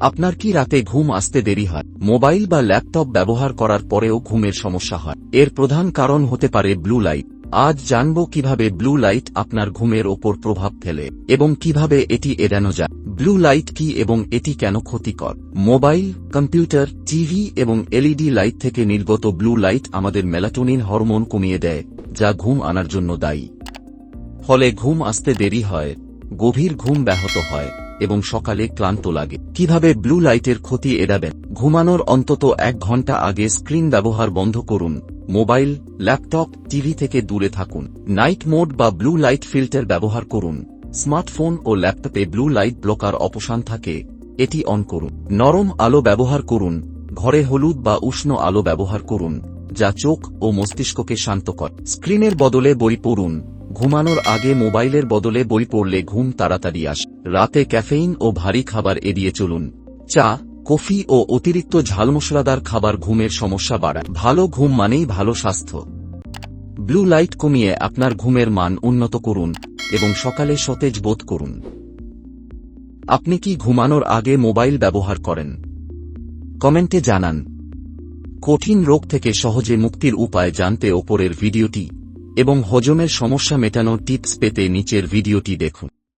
আপনার কি রাতে ঘুম আসতে দেরি হয়? মোবাইল বা ল্যাপটপ ব্যবহার করার পরেও ঘুমের সমস্যা হয়। এর প্রধান কারণ হতে পারে ব্লু লাইট। আজ জানব কীভাবে ব্লু লাইট আপনার ঘুমের ওপর প্রভাব ফেলে এবং কীভাবে এটি এড়ানো যায়। ব্লু লাইট কি এবং এটি কেন ক্ষতিকর? মোবাইল, কম্পিউটার, টিভি এবং এলইডি লাইট থেকে নির্গত ব্লু লাইট আমাদের মেলাটোনিন হরমোন কমিয়ে দেয়, যা ঘুম আনার জন্য দায়ী। ফলে ঘুম আসতে দেরি হয়, গভীর ঘুম ব্যাহত হয়। এবং সকালে ক্লান্ত লাগে। কীভাবে ব্লু লাইটের ক্ষতি এড়াবেন? ঘুমানোর অন্তত এক ঘণ্টা আগে স্ক্রিন ব্যবহার বন্ধ করুন। মোবাইল, ল্যাপটপ, টিভি থেকে দূরে থাকুন। নাইট মোড বা ব্লু লাইট ফিল্টার ব্যবহার করুন। স্মার্টফোন ও ল্যাপটপে ব্লু লাইট ব্লকার অপশান থাকে। এটি অন করুন। নরম আলো ব্যবহার করুন। ঘরে হলুদ বা উষ্ণ আলো ব্যবহার করুন, যা চোখ ও মস্তিষ্ককে শান্ত করে। স্ক্রিনের বদলে বই পড়ুন। ঘুমানোর আগে মোবাইলের বদলে বই পড়লে ঘুম তাড়াতাড়ি আসে। রাতে ক্যাফেইন ও ভারী খাবার এড়িয়ে চলুন। চা, কফি ও অতিরিক্ত ঝালমশলাদার খাবার ঘুমের সমস্যা বাড়ায়। ভালো ঘুম মানেই ভালো স্বাস্থ্য। ব্লু লাইট কমিয়ে আপনার ঘুমের মান উন্নত করুন এবং সকালে সতেজ বোধ করুন। আপনি কি ঘুমানোর আগে মোবাইল ব্যবহার করেন? কমেন্টে জানান। কঠিন রোগ থেকে সহজে মুক্তির উপায় জানতে ওপরের ভিডিওটি এবং হজমের সমস্যা মেটানোর টিপস পেতে নিচের ভিডিওটি দেখুন।